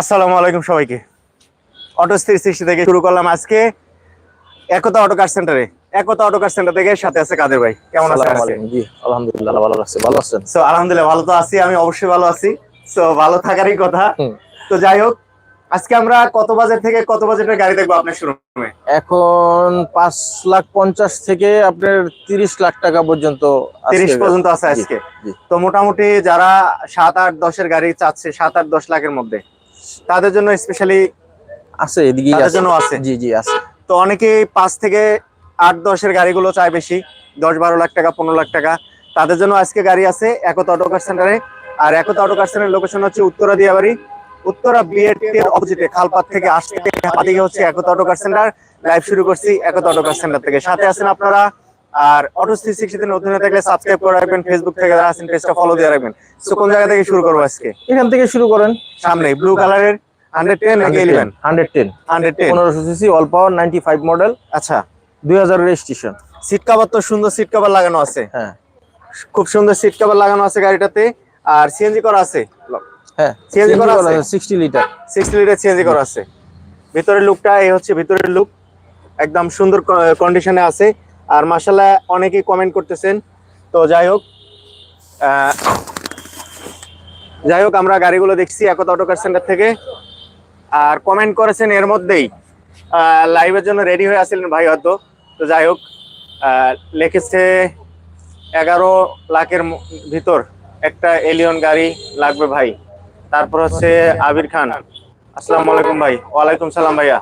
আসসালামু আলাইকুম সবাইকে। অটো থ্রি সৃষ্টি থেকে শুরু করলাম আজকে একতা অটো কার সেন্টারে। একতা অটো কার সেন্টার থেকে সাথে আছে কাদের ভাই? কেমন আছেন। জি আলহামদুলিল্লাহ ভালো লাগছে ভালো আছেন? সো আলহামদুলিল্লাহ ভালো তো আছি আমি অবশ্যই ভালো আছি। সো ভালো থাকারই কথা। তো যাই হোক আজকে আমরা কত বাজেট থেকে কত বাজেটের গাড়ি দেখব আপনার শোরুমে? এখন পাঁচ লাখ পঞ্চাশ থেকে আপনার তিরিশ লাখ টাকা পর্যন্ত তিরিশ পর্যন্ত আছে আজকে। তো মোটামুটি যারা সাত আট দশের গাড়ি চাচ্ছে সাত আট দশ লাখের মধ্যে তাদের জন্য স্পেশালি আছে এদিকে তাদের জন্য আছে। জি জি আছে। তো অনেকেই পাঁচ থেকে আট দশের গাড়িগুলো চায় বেশি। দশ বারো লাখ টাকা পনেরো লাখ টাকা। তাদের জন্য আজকে গাড়ি আছে একতা অটো কার সেন্টারে আর একতা অটো কার সেন্টারের লোকেশন হচ্ছে উত্তরা দিয়াবাড়ি। উত্তরা বিএটের অপোজিটে খালপাত থেকে আসতে দিকে হচ্ছে Ekta auto car centre live শুরু করছি একতা অটো কার সেন্টার থেকে। সাথে আছেন আপনারা আর অটো থ্রি সিক্সটিতে নতুন হয়ে থাকলে সাবস্ক্রাইব করে রাখবেন ফেসবুক থেকে যারা আছেন পেজটা ফলো দিয়ে রাখবেন। তো কোন জায়গা থেকে শুরু করব আজকে? এখান থেকে শুরু করেন। সামনে ব্লু কালারের hundred ten eleven hundred ten hundred ten পনেরোশো CC all power ninety five model আচ্ছা। দুই হাজার রেজিস্ট্রেশন সিট কভার তো সুন্দর সিট কভার লাগানো আছে। হ্যাঁ। খুব সুন্দর সিট কভার লাগানো আছে গাড়িটাতে। আর সিএনজি করা আছে? হ্যাঁ সিএনজি করা আছে? Sixty litre sixty litre CNG করা আছে। ভিতরের লুকটা এই হচ্ছে ভিতরের লুক একদম সুন্দর কন্ডিশনে আছে। আর মাসাল্লাহ অনেকেই কমেন্ট করতেছেন। তো যাই হোক যাই হোক, আমরা গাড়িগুলো দেখছি একতা অটো কার সেন্টার থেকে। আর কমেন্ট করেছেন এর মধ্যেই লাইভের জন্য রেডি হয়ে আসছিলেন ভাই হয়তো। তো যাই হোক লিখেছে এগারো লাখের ভিতর একটা এলিয়ন গাড়ি লাগবে ভাই। তারপর হচ্ছে আবির খান। আসসালামু আলাইকুম ভাই। ওয়ালাইকুম সালাম ভাইয়া।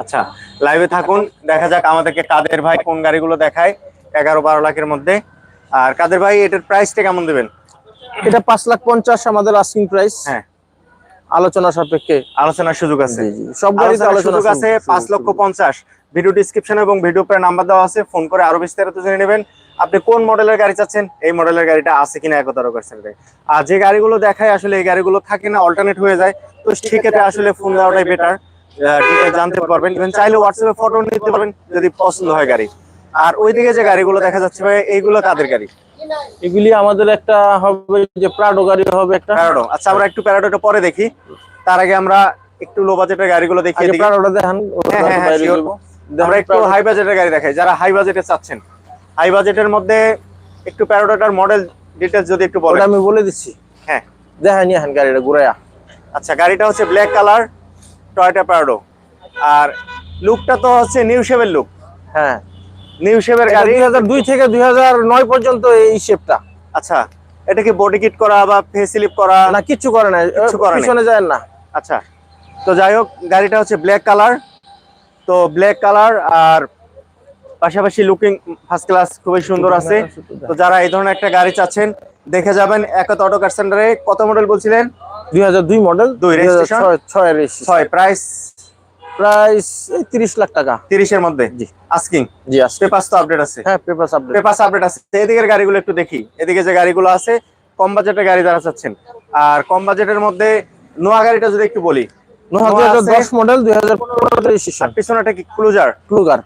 আচ্ছা লাইভে থাকুন দেখা যাক আমাদেরকে কাদের ভাই কোন গাড়িগুলো দেখায় এগারো বারো লাখের মধ্যে। আর কাদের ভাই এটার প্রাইসটা কেমন দেবেন? এটা পাঁচ লাখ পঞ্চাশ আমাদের আস্কিং প্রাইস হ্যাঁ। আলোচনা সাপেক্ষে। আলোচনার সুযোগ আছে। সব গাড়িতে আলোচনা সুযোগ আছে পাঁচ লক্ষ পঞ্চাশ। ভিডিও ডিসক্রিপশন এবং ভিডিও পরে নাম্বার দেওয়া আছে ফোন করে আরও বিস্তারিত জেনে নেবেন। আপনি কোন মডেলের গাড়ি চাচ্ছেন? এই মডেলের গাড়িটা আছে কিনা একতারো পার্সেন্ট আর যে গাড়িগুলো দেখায় আসলে এই গাড়িগুলো থাকে না অল্টারনেট হয়ে যায়। তো সেক্ষেত্রে আসলে ফোন দেওয়াটাই বেটার জানতে পারবেন। ইভেন চাইলে হোয়াটসঅ্যাপে ফটো নিতে পারবেন যদি পছন্দ হয় গাড়ি। আর ওইদিকে যে গাড়িগুলো দেখা যাচ্ছে ভাই এইগুলো কাদের গাড়ি? এগুলি আমাদের একটা হবে যে প্রাডো গাড়ি হবে একটা। প্যারাডো আচ্ছা আমরা একটু প্যারাডোটা পরে দেখি। তার আগে আমরা একটু লো বাজেটের গাড়িগুলো দিই। প্রাডোটা দেখান হ্যাঁ, হ্যাঁ, হ্যাঁ. যাব। আমরা একটু হাই বাজেটের গাড়ি দেখাই। যারা হাই বাজেটে চাচ্ছেন হাই বাজেটের মধ্যে একটু প্যারোটার মডেল ডিটেলস যদি একটু বলেন। আমি বলে দিচ্ছি। হ্যাঁ। দেখাই নিয়ে গাড়িটা ঘুরাইয়া। আচ্ছা গাড়িটা হচ্ছে ব্ল্যাক কালার টয়টা প্যারোডো আর লুকটা তো হচ্ছে নিউ শেপের লুক হ্যাঁ। নিউ শেপের গাড়ি। দুই হাজার দুই থেকে দুই হাজার নয় পর্যন্ত এই শেপটা আচ্ছা এটা কি বডি কিট করা বা ফেস স্লিপ করা? না কিচ্ছু করে না কিচ্ছু করে। পিছনে যায় না। আচ্ছা তো যাই হোক গাড়িটা হচ্ছে ব্ল্যাক কালার তো ব্ল্যাক কালার আর পাশাপাশি লুকিং ফার্স্ট ক্লাস খুবই সুন্দর আছে। তো যারা এই ধরনের একটা গাড়ি চাচ্ছেন দেখে যাবেন একত অটো কার সেন্টারে কত মডেল বলছিলেন? দুই হাজার দুই মডেল দুই registration? ছয় রেজিস্ট্রেশন ছয় প্রাইস প্রাইস এই তিরিশ লাখ টাকা। তিরিশের মধ্যে? জি। আস্কিং জি আছে পেপাস তো আপডেট আছে? হ্যাঁ পেপার আপডেট পেপাস আপডেট আছে। এদিকের গাড়িগুলো একটু দেখি। এদিকে যে গাড়িগুলো আছে কম বাজেটের গাড়ি যারা চাচ্ছেন। আর কম বাজেটের মধ্যে নোয়া গাড়িটা যদি একটু বলি নোয়া হাজার আছে। দশ মডেল দুই হাজার পনেরো রেজিস্ট্রেশন আর পিছনেটা কি ক্লুজার ক্লুগার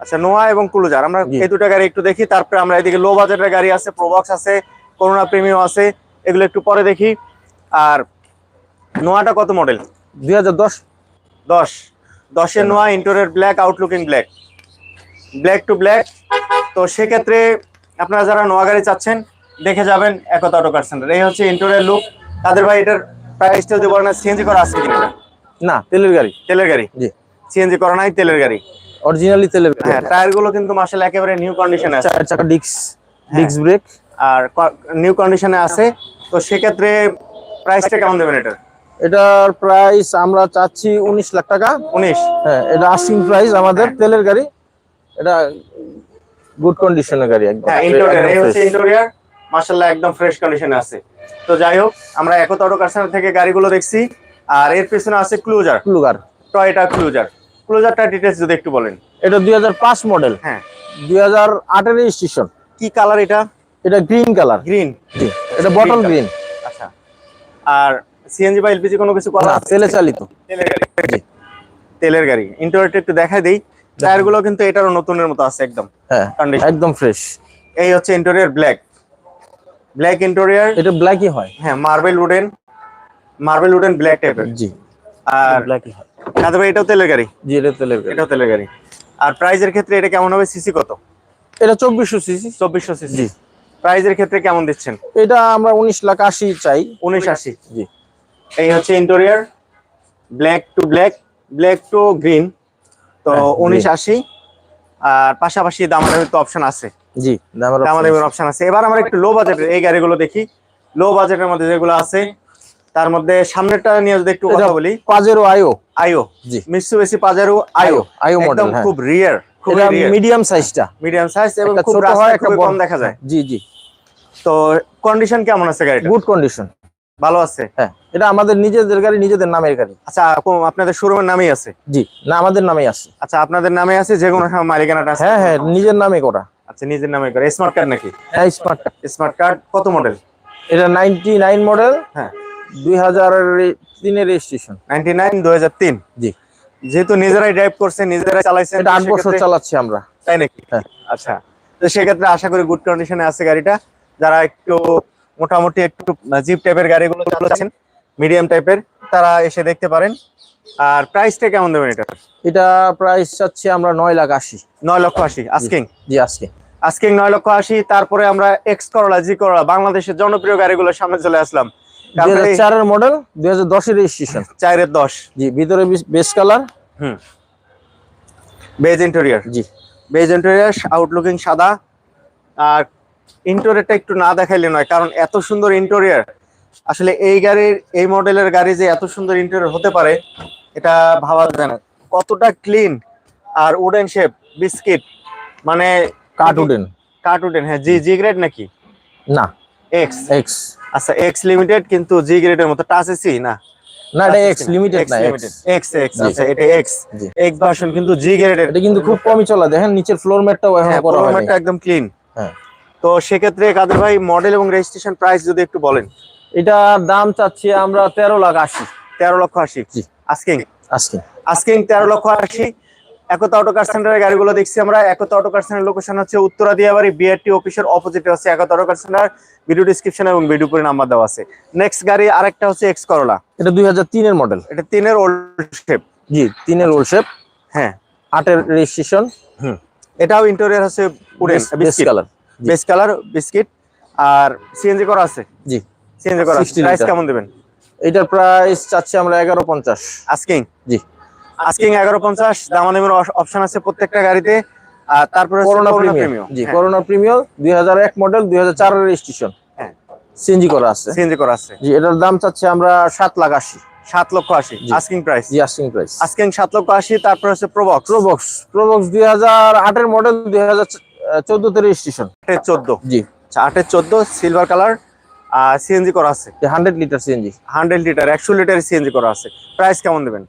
আচ্ছা নোয়া এবং ক্লুজার আমরা। এই দুটো গাড়ি একটু দেখি তারপরে আমরা এদিকে লো বাজেটের গাড়ি আছে প্রোবক্স আছে করোনা প্রিমিয়াম আছে এগুলো একটু পরে দেখি। আর নোয়াটা কত মডেল? দুই হাজার দশ। দশ। দশের Noah interior black outlooking black black to black তো সেক্ষেত্রে আপনারা যারা নোয়া গাড়ি চাচ্ছেন দেখে যাবেন একতা অটো কার সেন্টার এই হচ্ছে ইন্টোরিয়র লুক তাদের ভাই এটার প্রাইসটা যদি বলেন সিএনজি করা আছে কিনা? না তেলের গাড়ি। তেলের গাড়ি? জি। সিএনজি করা নাই তেলের গাড়ি। অরিজিনালি তেলের গাড়ি। হ্যাঁ টায়ারগুলো কিন্তু মাসাল একেবারে নিউ কন্ডিশনে আছে। চার চাকা ডিক্স। ডিক্স ব্রেক আর নিউ কন্ডিশনে আছে। তো সেক্ষেত্রে প্রাইসটা কেমন দেবেন এটার? এটার প্রাইস আমরা চাচ্ছি উনিশ লাখ টাকা। উনিশ? হ্যাঁ এটা আস্কিং প্রাইস আমাদের হ্যাঁ। তেলের গাড়ি। এটা গুড কন্ডিশনের গাড়ি একদম। হ্যাঁ। ইন্টোরিয়ার মাশাআল্লাহ একদম ফ্রেশ কন্ডিশনে আছে। তো যাই হোক আমরা একতা অটো কারখানা থেকে গাড়িগুলো দেখছি। আর এর পেছনে আছে ক্লুজার ক্লুগার টয়টা ক্লুজার ক্লুজারটা ডিটেলস যদি একটু বলেন। এটা দুই হাজার পাঁচ মডেল হ্যাঁ। দুই হাজার আটের রেজিস্ট্রেশন কি কালার এটা? এটা গ্রিন কালার গ্রিন এটা বটল গ্রিন আচ্ছা। আর সিএনজি বা এলপিজি কোনো কিছু করা? তেলে চালিত। তেলের গাড়ি। তেলের গাড়ি। ইন্টোরিয়ারটা একটু দেখাই দেই। টায়ারগুলো কিন্তু এটারও নতুনের মতো আছে একদম। হ্যাঁ একদম ফ্রেশ এই হচ্ছে ইন্টোরিয়ার ব্ল্যাক ব্ল্যাক ইন্টোরিয়ার এটা ব্ল্যাকই হয়। হ্যাঁ marble wooden marble wooden black টাইপের জি। আর ব্ল্যাক কাদের ভাই এটাও তেলের গাড়ি? জি এটা তেলের গাড়ি। এটাও তেলের গাড়ি। আর প্রাইজের ক্ষেত্রে এটা কেমন হবে? সিসি কত? এটা চব্বিশশো সিসি চব্বিশশো সিসি জি। প্রাইজের ক্ষেত্রে কেমন দিচ্ছেন? এটা আমরা উনিশ লাখ আশি চাই। উনিশ আশি। জি। এই হচ্ছে interior black to black black to green তো হ্যাঁ। উনিশ আশি আর পাশাপাশি দামাদামির তো অপশন আছে। জি দামের অপশন আছে। এবার আমরা একটু লো বাজেটের এই গাড়িগুলো দেখি। লো বাজেটের মধ্যে যেগুলো আছে তার মধ্যে সামনেরটা নিয়ে যদি একটু কথা বলি। পাজেরো আইও আইও জি। Mitsubishi Pajero iO iO model খুব রিয়ার খুব মিডিয়াম সাইজটা মিডিয়াম সাইজ এবং খুব ছোট হয় রাস্তায় একটা বড়। কম দেখা যায়। জি জি। তো কন্ডিশন কেমন আছে গাড়িটা গুড কন্ডিশন ভালো আছে? হ্যাঁ। এটা আমাদের নিজেদের গাড়ি নিজেদের নামের গাড়ি। আচ্ছা আপনাদের শোরুমের নামেই আছে? জি না আমাদের নামেই আছে। আচ্ছা আপনাদের নামে আছে যে কোনো সময় মালিকানাটা আছে? হ্যাঁ হ্যাঁ নিজের নামে করা। আচ্ছা নিজের নামে করে। স্মার্ট কার্ড নাকি? হ্যাঁ স্মার্ট কার্ড। স্মার্ট কার্ড কত মডেল? এটা নাইনটি নাইন মডেল। হ্যাঁ। দুই হাজার তিনের রেজিস্ট্রেশন। নাইনটি নাইন দু হাজার তিন? জি। যেহেতু নিজেরাই ড্রাইভ করছেন নিজেরাই চালাইছেন এটা আট বছর চালাচ্ছি আমরা। তাই নাকি? হ্যাঁ। আচ্ছা। তো সেক্ষেত্রে আশা করি গুড কন্ডিশনে আছে গাড়িটা। যারা একটু মোটামুটি একটু জিপ টাইপের গাড়িগুলো চালাচ্ছেন মিডিয়াম টাইপের তারা এসে দেখতে পারেন। আর প্রাইসটা কেমন দেবেন এটা এটা প্রাইস চাচ্ছি আমরা নয় লাখ আশি। নয় লক্ষ আশি আস্কিং জি আজকে আস্কিং নয় লক্ষ আশি তারপরে আমরা এক্স করলা জি করলা বাংলাদেশের জনপ্রিয় গাড়িগুলোর সামনে চলে আসলাম। চারের মডেল দুই হাজার দশের রেজিস্ট্রেশন চারের দশ। জি ভিতরে বেস কালার হুম। বেজ ইন্টেরিয়ার জি। বেজ ইন্টেরিয়ার আউটলুকিং সাদা। আর ইন্টেরিয়রটা একটু না দেখাইলে নয় কারণ এত সুন্দর ইন্টেরিয়ার আসলে এই গাড়ির এই মডেলের গাড়ি যে এত সুন্দর ইন্টেরিয়র হতে পারে এটা ভাবা যায় না। কতটা ক্লিন আর উডেন শেপ বিস্কিট মানে কাঠ উডেন কাঠ উডেন হ্যাঁ জি জি গ্রেড নাকি? না। এক্স এক্স আচ্ছা এক্স লিমিটেড কিন্তু জি গ্রেডের মতো টাচ এসি না? না এটা এক্স লিমিটেড না। X X. আচ্ছা এটা এক্স। এক্স ভার্সন কিন্তু জি গ্রেডের এটা কিন্তু খুব কমই চলা দেখেন নিচের ফ্লোর ম্যাটটাও এখন করা হয়নি। পুরোনোটা একদম ক্লিন তো সেক্ষেত্রে কাদের ভাই মডেল এবং রেজিস্ট্রেশন প্রাইস যদি একটু বলেন। এটার দাম চাচ্ছি আমরা তেরো লাখ আশি। তেরো লক্ষ আশি। জি। আস্কিং আজকে তেরো লক্ষ আশি। একতা অটো কার সেন্টারের গাড়িগুলো দেখছি আমরা। Ekta auto car centre location হচ্ছে উত্তরা দিয়াবাড়ি বিআরটি অফিসের অপোজিটে হচ্ছে Ekta auto car centre video description এবং ভিডিও করে নাম্বার দেওয়া আছে। নেক্সট গাড়ি আরেকটা হচ্ছে এক্স করলা এটা দুই হাজার তিনের মডেল এটা তিনের ওল্ড শেপ জি তিনের ওল শেপ হ্যাঁ। আটের রেজিস্ট্রেশন হুম। এটাও ইন্টেরিয়র হচ্ছে base colour. Base colour biscuit আর সিএনজি করা আছে? জি। সিএনজি করা 60 প্রাইস। কেমন দেবেন? এটার প্রাইস চাচ্ছি আমরা এগারো পঞ্চাশ। আস্কিং জি। আস্কিং এগারো পঞ্চাশ দামাদামের অপশন আছে প্রত্যেকটা গাড়িতে। আর তারপরে corona premium G corona premium দুই মডেল দুই হাজার রেজিস্ট্রেশন হ্যাঁ। সিএনজি করা আছে। সিএনজি করা আছে। জি এটার দাম চাচ্ছি আমরা সাত লাখ আশি। সাত লক্ষ আশি। আস্কিং প্রাইস জি আস্কিং প্রাইস আস্কিং সাত লক্ষ আশি তারপর হচ্ছে প্রবক্স প্রোবক্স প্রোবক্স দুই হাজার আটের মডেল দুই হাজার চোদ্দতে রেজিস্ট্রেশন আটের চোদ্দ? জি। আটের চোদ্দ সিলভার কালার আর সিএনজি করা আছে? Hundred litre CNG hundred litre একশো লিটার সিএনজি করা আছে। প্রাইস কেমন দেবেন?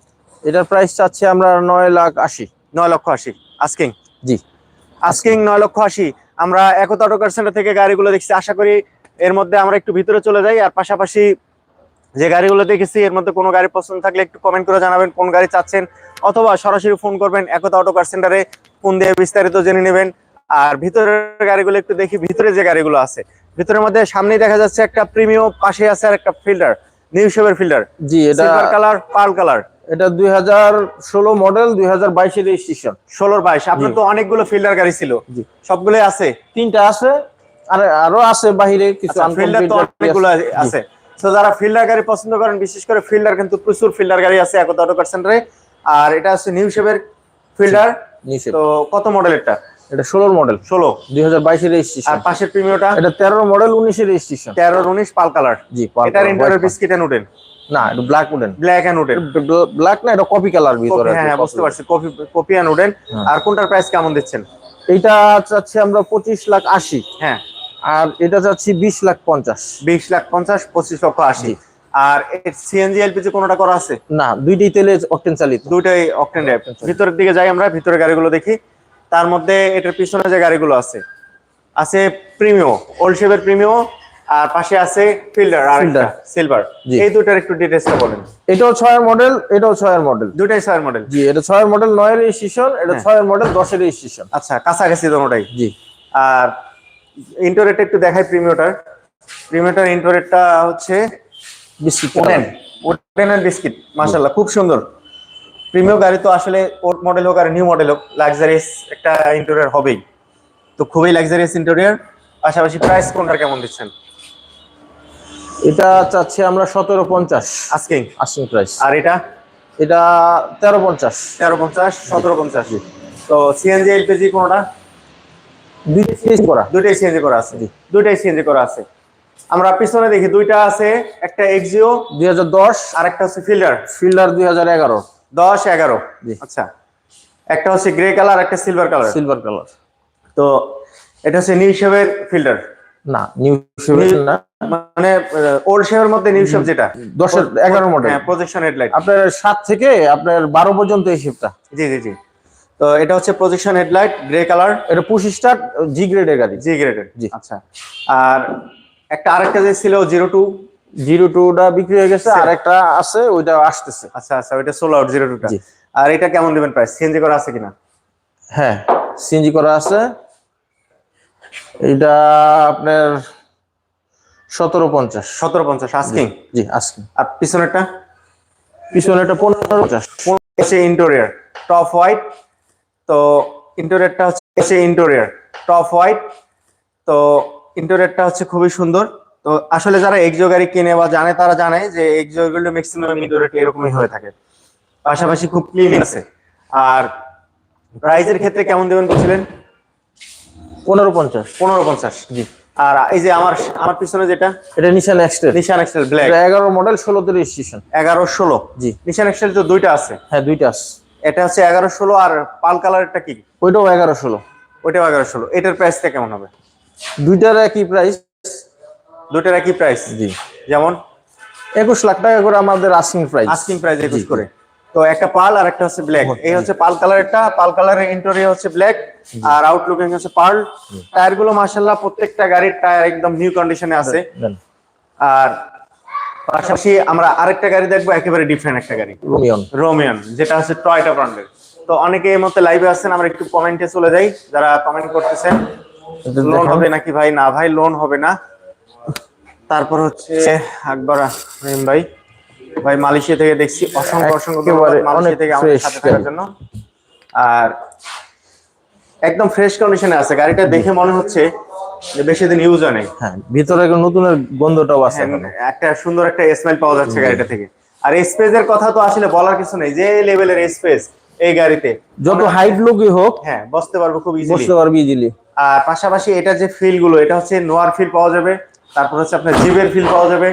এটার প্রাইস চাচ্ছি আমরা নয় লাখ আশি। নয় লক্ষ আশি। আস্কিং জি। আস্কিং নয় লক্ষ আশি। আমরা একতা অটো কার সেন্টার থেকে গাড়িগুলো দেখছি আশা করি এর মধ্যে আমরা একটু ভিতরে চলে যাই আর পাশাপাশি যে গাড়িগুলো দেখেছি এর মধ্যে কোনো গাড়ি পছন্দ থাকলে একটু কমেন্ট করে জানাবেন কোন গাড়ি চাচ্ছেন অথবা সরাসরি ফোন করবেন একতা অটো কার সেন্টারে ফোন দিয়ে বিস্তারিত জেনে নেবেন। আর ভিতরের গাড়িগুলো একটু দেখি ভিতরে যে গাড়িগুলো আছে। ভিতরের মধ্যে সামনেই দেখা যাচ্ছে একটা প্রিমিয়াম পাশে আছে আর একটা ফিল্টার নিউ শেপের ফিল্টার জি এটা সিলভার কালার পার্ল কালার এটা দুই হাজার ষোলো মডেল দুই হাজার বাইশের রেজিস্ট্রেশন ষোলোর বাইশ আপনার তো অনেকগুলো ফিল্টার গাড়ি ছিল। জি। সবগুলোই আছে? তিনটা আছে আর আরও আছে বাহিরে কিছু ফিল্ডার আচ্ছা, তো অনেকগুলো আছে। তো যারা ফিল্ডার গাড়ি পছন্দ করেন বিশেষ করে ফিল্ডার কিন্তু প্রচুর ফিল্ডার গাড়ি আছে একতা অটো কার সেন্টারে আর এটা হচ্ছে নিউ শেপের ফিল্ডার তো কত মডেল এটা? ষোলোর মডেল ষোলো। দুই হাজার বাইশের আর পাশের প্রিমিয়টা এটা তেরো মডেল উনিশের রেজিস্ট্রেশন তেরো উনিশ পাল কালার। জি এটার ইন্টারিয়র বিস্কিট এন্ড উডেন না এটা black wooden black and wooden black না এটা কপি কালার ভিতরে হ্যাঁ হ্যাঁ বুঝতে পারছি। Coffee coffee and wooden. আর কোনটার প্রাইস কেমন দিচ্ছেন? চাচ্ছি আমরা পঁচিশ লাখ আশি। হ্যাঁ। আর এটা চাচ্ছি বিশ লাখ পঞ্চাশ। বিশ লাখ পঞ্চাশ পঁচিশ লক্ষ আশি। আর সিএনজি এলপিজি কোনোটা করা আছে? না দুইটাই তেলে অকটেন চালিত। দুইটাই অকটেন ভিতরের দিকে যাই আমরা ভিতরে গাড়িগুলো দেখি। তার মধ্যে এটার পিছনে যে গাড়িগুলো আছে আছে প্রিমিও ওল্ড শেপের প্রিমিও আর পাশে আছে ফিল্ডার আর। সিলভার। এই দুটার একটু ডিটেইলসটা বলেন। এটাও ছয়ের মডেল এটাও ছয়ের মডেল দুটাই ছয়ের মডেল জি এটা ছয়ের মডেল নয়ের রেজিস্ট্রেশন এটা হ্যাঁ। ছয়ের মডেল দশের রেজিস্ট্রেশন আচ্ছা কাছাকাছি দোনোটাই জি। আর ইন্টোরেটটা একটু দেখাই প্রিমিওটার। প্রিমিওটার ইন্টোরেটটা হচ্ছে বিস্কিট। ওডেন বিস্কিট মাশাল্লাহ খুব সুন্দর। প্রিমিয়াম গাড়ি তো আসলে ওল্ড মডেল হোক আর নিউ মডেল হোক লাক্সারিয়াস একটা ইন্টেরিয়র হবেই। তো খুবই লাক্সারিয়াস ইন্টেরিয়র পাশাপাশি প্রাইস কোনটা কেমন দিচ্ছেন? এটা চাচ্ছি আমরা সতেরো পঞ্চাশ। আজকে আশি প্রাইস আর এটা? এটা তেরো পঞ্চাশ। তেরো পঞ্চাশ সতেরো পঞ্চাশ। তো সিএনজি এলপিজি কোনটা? দুই পিস করা। দুইটাই সিএনজি করা আছে। দুইটাই সিএনজি করা আছে। আমরা পিছনে দেখি দুইটা আছে একটা এক্সিও দুই হাজার দশ। আর একটা হচ্ছে ফিল্ডার ফিল্ডার দুই হাজার এগারো। দশ এগারো। জি। আচ্ছা। একটা হচ্ছে গ্রে কালার একটা সিলভার কালার সিলভার কালার তো এটা হচ্ছে নিউ শেভের ফিল্টার না নিউ সেভেন না। মানে ওল্ড শেভের মধ্যে নিউ শেভ যেটা। দশের এগারো মডেল হ্যাঁ প্রজেকশন হেডলাইট আপনার সাত থেকে আপনার বারো পর্যন্ত এই শিপটা জি জি জি। তো এটা হচ্ছে প্রজেকশন হেডলাইট গ্রে কালার এটা পুশ স্টার্ট জি গ্রেডের গাড়ি। জি গ্রেডের জি। আচ্ছা। আর একটা আরেকটা যে ছিল জিরো টু জিরো টুটা বিক্রি হয়ে গেছে আর একটা আছে ওইটা আসতেছে। আচ্ছা আচ্ছা ওইটা সোলো আউট জিরো টুটা। আর এটা কেমন দিবেন প্রাইস সিএনজি করা আছে কিনা? হ্যাঁ সিএনজি করা আছে। এটা আপনার সতেরো পঞ্চাশ। সতেরো পঞ্চাশ আস্কিং জি আজকে আর পিছনেরটা? পিছনে এটা পনেরো পঞ্চাশ। হচ্ছে ইন্টেরিয়ার টপ হোয়াইট তো ইন্টেরিয়ারটা হচ্ছে ইন্টেরিয়ার টপ হোয়াইট তো ইন্টেরিয়ারটা হচ্ছে খুবই সুন্দর। তো আসলে যারা এক্সো গাড়ি কিনে বা জানে তারা জানে যে এক্সো গুলো ম্যাক্সিমাম ইন্টেরিয়রটা এরকমই হয়ে থাকে। পাশাপাশি খুব ক্লিন আছে। আর প্রাইজের ক্ষেত্রে কেমন দেবেন বলছিলেন? পনেরো পঞ্চাশ। পনেরো পঞ্চাশ। জি। আর এই যে আমার আমার পিছনে যেটা? এটা নিশান এক্সটেল নিশান এক্সেল ব্ল্যাক এগারো মডেল ষোলোতে রেজিস্ট্রেশন এগারো ষোলো। জি। নিশান এক্সেল তো দুইটা আছে? হ্যাঁ দুইটা আছে। এটা হচ্ছে এগারো ষোলো আর পাল কালারটা কি? ওইটাও এগারো ষোলো। ওইটাও এগারো ষোলো। এটার প্রাইসটা কেমন হবে? দুইটার একই প্রাইস দুটার একই প্রাইস জি। যেমন? একুশ লাখ টাকা করে আমাদের আস্কিং প্রাইস আস্কিং প্রাইস একুশ করে। তো একটা পাল আর একটা হচ্ছে ব্ল্যাক এই হচ্ছে পাল কালারটা পাল কালারের ইন্টেরিয়র হচ্ছে ব্ল্যাক আর আউটলুকিং হচ্ছে পার্ল টায়ারগুলো মাসাল্লাহ প্রত্যেকটা গাড়ির টায়ার একদম নিউ কন্ডিশনে আছে। আর পাশাপাশি আমরা আরেকটা গাড়ি দেখব একেবারে ডিফারেন্ট একটা গাড়ি। রোমিয়ন রোমিয়ান যেটা হচ্ছে টয়টা ব্র্যান্ডের তো অনেকে এই মধ্যে লাইভে আছেন আমরা একটু কমেন্টে চলে যাই। যারা কমেন্ট করতেছেন লোন হবে নাকি ভাই? না ভাই লোন হবে না। তারপর হচ্ছে আকবর রহিম ভাই। ভাই মালয়েশিয়া থেকে দেখছি অসংখ্য অসংখ্য মালয়েশিয়া থেকে আমাদের সাথে থাকার জন্য। আর একদম ফ্রেশ কন্ডিশনে আছে। গাড়িটা দেখে মনে হচ্ছে যে বেশি দিন ইউজ হয় নাই। হ্যাঁ ভিতরে একটা নতুনের গন্ধটাও আছে হ্যাঁ, একটা সুন্দর একটা স্মেল পাওয়া যাচ্ছে গাড়িটা থেকে। আর স্পেসের কথা তো আসলে বলার কিছু নেই। যে লেভেলের স্পেস এই গাড়িতে। যত হাইট লোকই হোক হ্যাঁ বসতে পারব খুব ইজিলি বসতে পারবি ইজিলি আর পাশাপাশি এটা যে ফিলগুলো এটা হচ্ছে নোয়ার ফিল পাওয়া যাবে। তারপর হচ্ছে আপনার জিবের ফিল পাওয়া যাবে।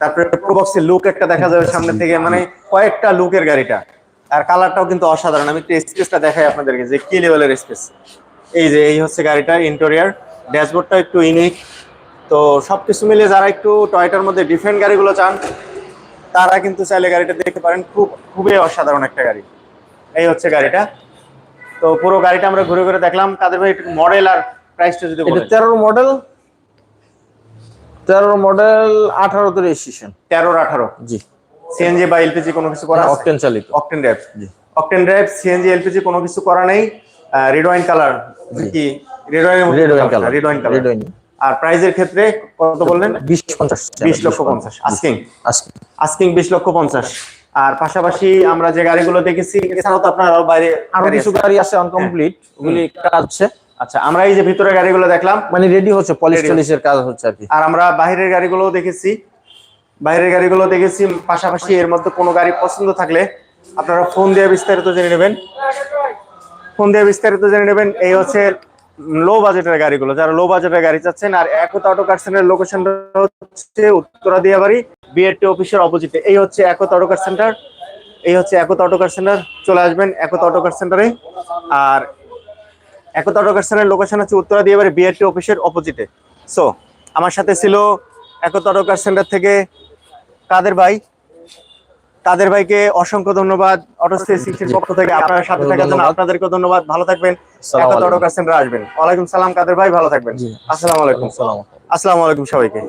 তারপরে প্রোবক্সের লুক একটা দেখা যাবে সামনে থেকে মানে কয়েকটা লুকের গাড়িটা। আর কালারটাও কিন্তু অসাধারণ। আমি একটু স্পেসটা দেখাই আপনাদেরকে যে কি লেভেলের স্পেস এই যে এই হচ্ছে গাড়িটার ইন্টেরিয়ার ড্যাশবোর্ডটা একটু ইউনিক তো সবকিছু মিলে যারা একটু টয়টার মধ্যে ডিফারেন্ট গাড়িগুলো চান তারা কিন্তু চাইলে গাড়িটা দেখতে পারেন। খুব খুবই অসাধারণ একটা গাড়ি। এই হচ্ছে গাড়িটা। তো পুরো গাড়িটা আমরা ঘুরে ঘুরে দেখলাম। কাদের ভাই মডেল আর প্রাইসটা যদি তেরোর মডেল তেরোর মডেল আঠারোতে রেজিস্ট্রেশন তেরো আঠারো? জি। সিএনজি বা এলপিজি কোনো কিছু করা অকটেন চালিত। অকটেন ড্রাইভ জি। অকটেন ড্রাইভ সিএনজি এলপিজি কোনো কিছু করা নেই। রেড ওয়াইন কালার কি? Red wine red wine colour red wine colour আর প্রাইজের ক্ষেত্রে কত বললেন? বিশ পঞ্চাশ বিশ লক্ষ পঞ্চাশ। আস্কিং আস্কিং বিশ লক্ষ পঞ্চাশ। আর পাশাপাশি আমরা যে গাড়িগুলো দেখেছি এছাড়াও তো আপনার বাইরে আরও কিছু গাড়ি আছে আনকমপ্লিট ওগুলি কাজ হচ্ছে। আচ্ছা আমরা এই যে ভিতরে গাড়িগুলো দেখলাম মানে রেডি হচ্ছে পলিশ টলিশের কাজ হচ্ছে আর কি। আর আমরা বাইরের গাড়িগুলোও দেখেছি বাইরের গাড়িগুলো দেখেছি পাশাপাশি এর মধ্যে কোনো গাড়ি পছন্দ থাকলে আপনারা ফোন দিয়ে বিস্তারিত জেনে নেবেন। ফোন দিয়ে বিস্তারিত জেনে নেবেন এই হচ্ছে লো বাজেটের গাড়িগুলো। যারা লো বাজেটের গাড়ি চাচ্ছেন আর একতা অটো কার সেন্টার লোকেশনটা হচ্ছে উত্তরা দিয়াবাড়ি বিএডটি অফিসের অপোজিটে এই হচ্ছে একতা অটো কার সেন্টার এই হচ্ছে একতা অটো কার সেন্টার চলে আসবেন একতা অটো কার সেন্টারে আর Ekta auto car centre location হচ্ছে উত্তরা দিয়াবাড়ি বিএডটি অফিসের অপোজিটে সো আমার সাথে ছিল একতা অটো কার সেন্টার থেকে কাদের ভাই? কাদের ভাইকে অসংখ্য ধন্যবাদ। অটো সিক্সটির পক্ষ থেকে আপনার সাথে থাকার জন্য। আপনাদেরকে ধন্যবাদ। ভালো থাকবেন। একতা আলাইকুম। সেন্টার আসবেন। ওয়ালাইকুম সালাম কাদের ভাই? ভালো থাকবেন। আসসালামু আলাইকুম। আসসালামু আলাইকুম সবাইকে।